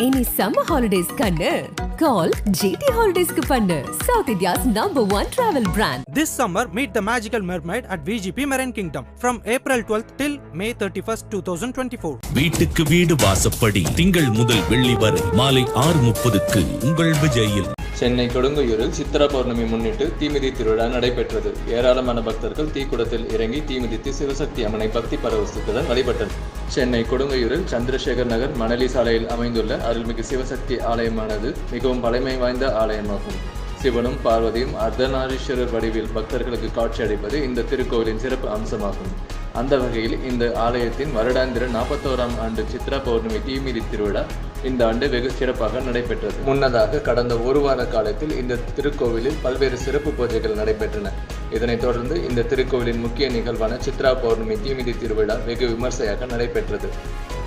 இனி summer holidays கண்ணு. கால் GT ஹாலிடேஸ்க்கு பண்ணு. South India's number one travel brand This summer, meet the magical mermaid at VGP Marine Kingdom from April 12th till May 31st, 2024. வீட்டுக்கு வீடு வாசப்படி திங்கள் முதல் வெள்ளி வரை மாலை ஆறு முப்பதுக்கு உங்கள் விஜயில். சென்னை கொடுங்கையூரில் சித்திரா பௌர்ணமி முன்னிட்டு தீமிதி திருவிழா நடைபெற்றது. ஏராளமான பக்தர்கள் தீக்குடத்தில் இறங்கி தீமிதித்து சிவசக்தி அம்மனை பக்தி பரவசத்துடன் வழிபட்டனர். சென்னை கொடுங்கையூரில் சந்திரசேகர் நகர் மணலி சாலையில் அமைந்துள்ள அருள்மிகு சிவசக்தி ஆலயமானது மிகவும் பழமை வாய்ந்த ஆலயமாகும். சிவனும் பார்வதியும் அர்த்தநாரீஸ்வரர் வடிவில் பக்தர்களுக்கு காட்சியளிப்பது இந்த திருக்கோவிலின் சிறப்பு அம்சமாகும். அந்த வகையில் இந்த ஆலயத்தின் வருடாந்திர நாற்பத்தோராம் ஆண்டு சித்ரா பௌர்ணமி தீமிதி திருவிழா இந்த ஆண்டு வெகு சிறப்பாக நடைபெற்றது. முன்னதாக கடந்த ஒரு வார காலத்தில் இந்த திருக்கோவிலில் பல்வேறு சிறப்பு பூஜைகள் நடைபெற்றன. இதனைத் தொடர்ந்து இந்த திருக்கோவிலின் முக்கிய நிகழ்வான சித்ரா பௌர்ணமி தீமிதி திருவிழா வெகு விமர்சையாக நடைபெற்றது.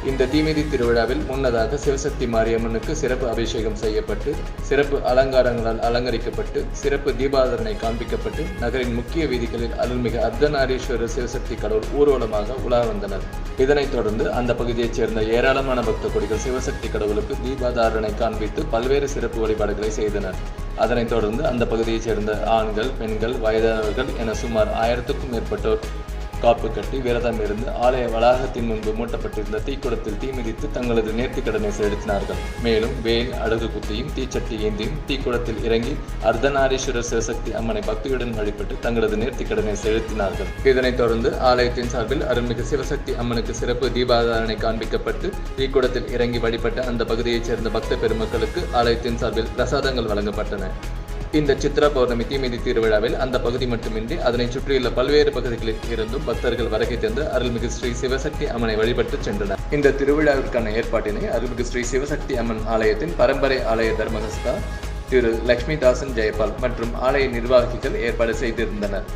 இந்த தீமிதி திருவிழாவில் முன்னதாக சிவசக்தி மாரியம்மனுக்கு சிறப்பு அபிஷேகம் செய்யப்பட்டு சிறப்பு அலங்காரங்களால் அலங்கரிக்கப்பட்டு சிறப்பு தீபாதரனை காண்பிக்கப்பட்டு நகரின் முக்கிய வீதிகளில் அருள்மிகு அர்த்தநாரீஸ்வரர் சிவசக்தி கடவுள் ஊர்வலமாக உலா வந்தனர். இதனைத் தொடர்ந்து அந்த பகுதியைச் சேர்ந்த ஏராளமான பக்த கொடிகள் சிவசக்தி கடவுளுக்கு தீபாதாரனை காண்பித்து பல்வேறு சிறப்பு வழிபாடுகளை செய்தனர். அதனைத் தொடர்ந்து அந்த பகுதியைச் சேர்ந்த ஆண்கள் பெண்கள் வயதானவர்கள் என சுமார் ஆயிரத்துக்கும் மேற்பட்டோர் காப்பு கட்டி விரதம் இருந்து ஆலய வளாகத்தின் முன்பு மூட்டப்பட்டிருந்த தீக்குடத்தில் தீ மிதித்து தங்களது நேர்த்திக்கடனை செலுத்தினார்கள். மேலும் வேல் அடகு குத்தியும் தீச்சட்டி ஏந்தியும் தீக்குடத்தில் இறங்கி அர்த்தநாரீஸ்வரர் சிவசக்தி அம்மனை பக்தியுடன் வழிபட்டு தங்களது நேர்த்திக்கடனை செலுத்தினார்கள். இதனைத் தொடர்ந்து ஆலயத்தின் சார்பில் அருள்மிகு சிவசக்தி அம்மனுக்கு சிறப்பு தீபாதாரணை காண்பிக்கப்பட்டு தீக்குடத்தில் இறங்கி வழிபட்ட அந்த பகுதியைச் சேர்ந்த பக்த பெருமக்களுக்கு ஆலயத்தின் சார்பில் பிரசாதங்கள் வழங்கப்பட்டன. இந்த சித்ரா பௌர்ணமி தீமிதி திருவிழாவில் அந்த பகுதி மட்டுமின்றி அதனை சுற்றியுள்ள பல்வேறு பகுதிகளில் இருந்தும் பக்தர்கள் வருகை தந்து அருள்மிகு ஸ்ரீ சிவசக்தி அம்மனை வழிபட்டு சென்றனர். இந்த திருவிழாவிற்கான ஏற்பாட்டினை அருள்மிகு ஸ்ரீ சிவசக்தி அம்மன் ஆலயத்தின் பரம்பரை ஆலய தர்மகஸ்தா திரு லக்ஷ்மிதாசன் ஜெயபால் மற்றும் ஆலய நிர்வாகிகள் ஏற்பாடு செய்திருந்தனர்.